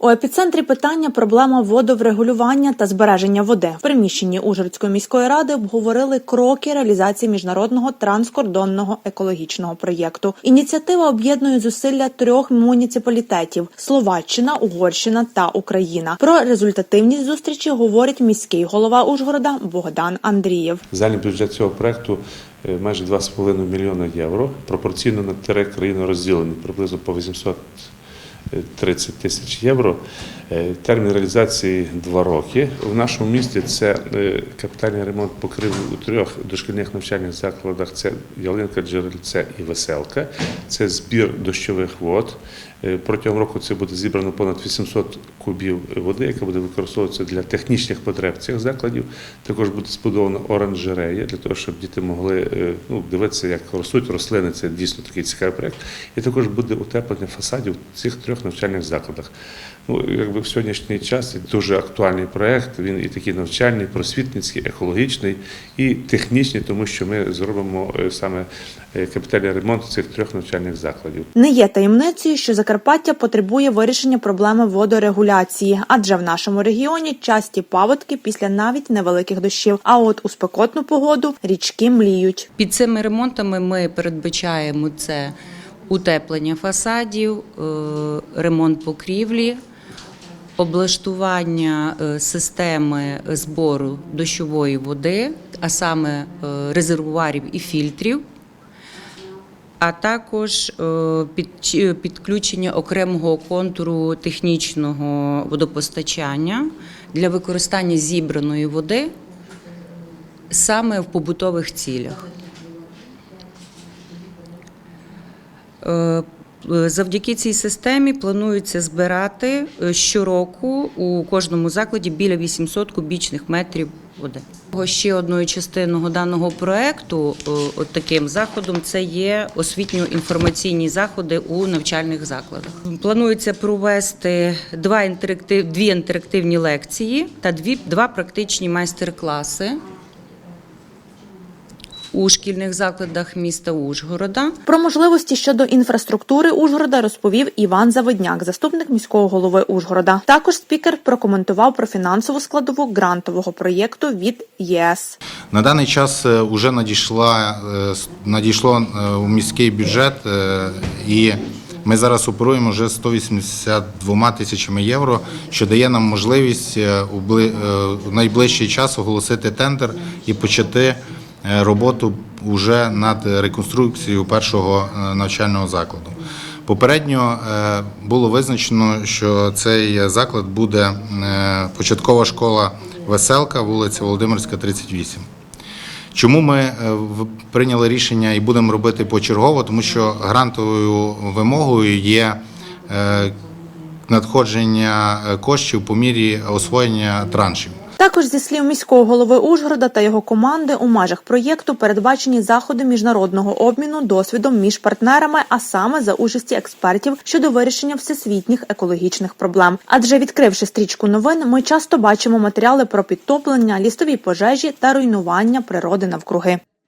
У епіцентрі питання проблема водоврегулювання та збереження води. В приміщенні Ужгородської міської ради обговорили кроки реалізації міжнародного транскордонного екологічного проєкту. Ініціатива об'єднує зусилля трьох муніципалітетів: Словаччина, Угорщина та Україна. Про результативність зустрічі говорить міський голова Ужгорода Богдан Андрієв. Загальний бюджет цього проекту е, майже 2,5 мільйона євро. Пропорційно на три країни розділені приблизно по 830 тисяч євро. Е, Термін реалізації два роки. В нашому місті це е, капітальний ремонт покрив у трьох дошкільних навчальних закладах: це Ялинка, Джерельце і Веселка. Це збір дощових вод. Е, Протягом року це буде зібрано понад 800 кубів води, яка буде використовуватися для технічних потреб цих закладів. Також буде збудована оранжерея для того, щоб діти могли е, ну, дивитися, як ростуть рослини. Це дійсно такий цікавий проект. І також буде утеплення фасадів в цих трьох навчальних закладах. Ну, якби в сьогоднішній час це дуже актуальний проект. Він і такий навчальний, просвітницький, екологічний і технічний, тому що ми зробимо е, саме капітальний ремонт цих трьох навчальних закладів. Не є таємницею, що Закарпаття потребує вирішення проблеми водорегуляції, адже в нашому регіоні часті паводки після навіть невеликих дощів. А от у спекотну погоду річки мліють. Під цими ремонтами ми передбачаємо це утеплення фасадів, е, ремонт покрівлі, облаштування е, системи збору дощової води, а саме е, резервуарів і фільтрів. А також е, під- підключення окремого контуру технічного водопостачання для використання зібраної води саме в побутових цілях. Е, е, Завдяки цій системі планується збирати е, щороку у кожному закладі біля 800 кубічних метрів води. Ще одною частиною даного проекту, е, от таким заходом, це є освітньо-інформаційні заходи у навчальних закладах. Планується провести два інтерактив, дві інтерактивні лекції та дві, два практичні майстер-класи у шкільних закладах міста Ужгорода. Про можливості щодо інфраструктури Ужгорода розповів Іван Заводняк, заступник міського голови Ужгорода. Також спікер прокоментував про фінансову складову грантового проєкту від ЄС. На даний час вже надійшла е, надійшло е, у міський бюджет, е, і ми зараз оперуємо вже 182 тисячами євро, що дає нам можливість е, у е, в найближчий час оголосити тендер і почати е, роботу вже над реконструкцією першого е, навчального закладу. Попередньо е, було визначено, що цей заклад буде е, початкова школа Веселка, вулиця Володимирська, 38. Чому ми е, прийняли рішення і будемо робити почергово? Тому що грантовою вимогою є е, надходження е, коштів по мірі освоєння траншів. Також зі слів міського голови Ужгорода та його команди у межах проєкту передбачені заходи міжнародного обміну досвідом між партнерами, а саме за участі експертів щодо вирішення всесвітніх екологічних проблем. Адже відкривши стрічку новин, ми часто бачимо матеріали про підтоплення, лістові пожежі та руйнування природи навкруги.